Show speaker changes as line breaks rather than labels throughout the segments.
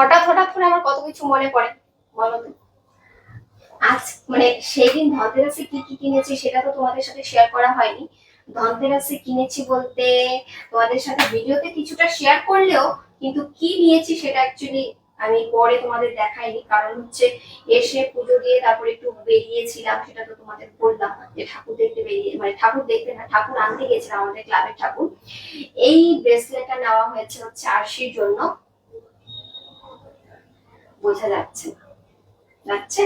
হঠাৎ হঠাৎ করে আমার কত কিছু মনে পড়ে, বলো তো? আজ মানে সেই দিন ধনতেরাসে কি কি কিনেছি সেটা তো তোমাদের সাথে শেয়ার করা হয়নি। ধনতেরাসে কিনেছি বলতে তোমাদের সাথে ভিডিওতে কিছুটা শেয়ার করলেও কিন্তু কি নিয়েছি সেটা অ্যাকচুয়ালি আমি পরে তোমাদের দেখাইনি। কারণ হচ্ছে এসে পুজো দিয়ে তারপরে একটু বেরিয়েছিলাম, সেটা তো তোমাদের বললাম যে ঠাকুর দেখতে বেরিয়ে মানে ঠাকুর দেখতে না, ঠাকুর আনতে গেছিলাম আমাদের ক্লাবের ঠাকুর। এই ব্রেসলেটটা নেওয়া হয়েছে হচ্ছে আরশির জন্য। বোঝা যাচ্ছে না। যাচ্ছে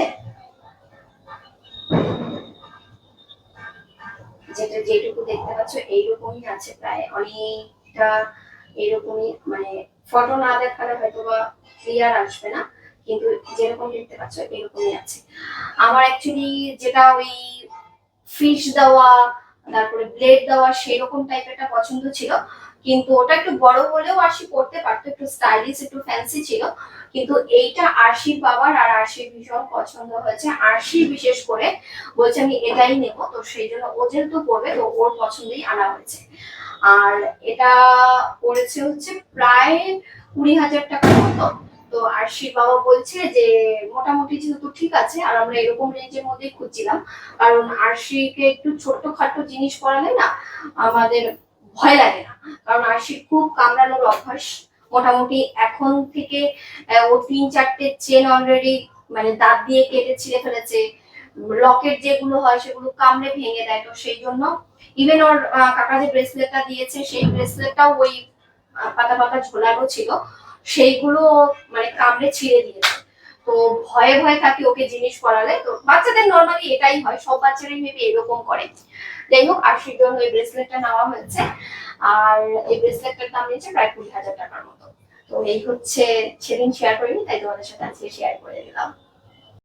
যেটা যেটুকু দেখতে পাচ্ছ, এইরকমই আছে প্রায় অনেকটা এরকমই মানে ফটো না দেখালে হয়তো বা ক্লিয়ার আসবে না, কিন্তু যেরকম দেখতে পাচ্ছ এরকমই আছে আমার অ্যাকচুয়ালি যেটা ওই ফিশ দেওয়া তারপরে ব্লেড দেওয়া সেরকম টাইপেরটা পছন্দ ছিল। কিন্তু ওটা একটু বড় হলেও আরশি পড়তে পারতো, একটু স্টাইলিশ একটু ফ্যান্সি ছিল। কিন্তু এইটা আরশির বাবার আর আরশির ভীষণ পছন্দ হয়েছে। আরশি বিশেষ করে বলছে, আমি এটাই নেব। তো সেই জন্য ও যেহেতু পড়বে, তো ওর পছন্দেই আনা হয়েছে। আর এটা পড়েছে হচ্ছে প্রায় কুড়ি হাজার টাকার মতো। তো আরশির বাবা বলছে যে, মোটামুটি যেহেতু ঠিক আছে, আর আমরা এরকম রেঞ্জের মধ্যেই খুঁজছিলাম। কারণ আরশিকে একটু ছোট্ট খাট্ট জিনিস পরালে না আমাদের ভয় লাগে না। কারণ আরশির খুব কামড়ানোর অভ্যাস। মোটামুটি এখন থেকে ও তিন চারটে চেন অলরেডি মানে দাঁত দিয়ে কেটে ছিঁড়ে ফেলেছে। লকেট যেগুলো হয় সেগুলো কামড়ে ভেঙে দেয়। তো সেই জন্য ইভেন ওর কাকা যে ব্রেসলেটটা দিয়েছে। সেই ব্রেসলেটটাও ওই পাতা পাতা ঝোলানো ছিল। সেইগুলো মানে কামড়ে ছিঁড়ে দিয়েছে। তো ভয়ে ভয়ে তাকে ওকে জিনিস করালে তো বাচ্চাদের নর্মালি এটাই হয়, সব বাচ্চারাই মেবি এরকম করে। যাই হোক আশির জন্য এই ব্রেসলেটটা নেওয়া হয়েছে। আর এই ব্রেসলেটটার দাম নিয়েছে প্রায় কুড়ি হাজার টাকার মতো। তো এই হচ্ছে, সেদিন শেয়ার করিনি, তাই তোমাদের সাথে আজকে শেয়ার করে দিলাম।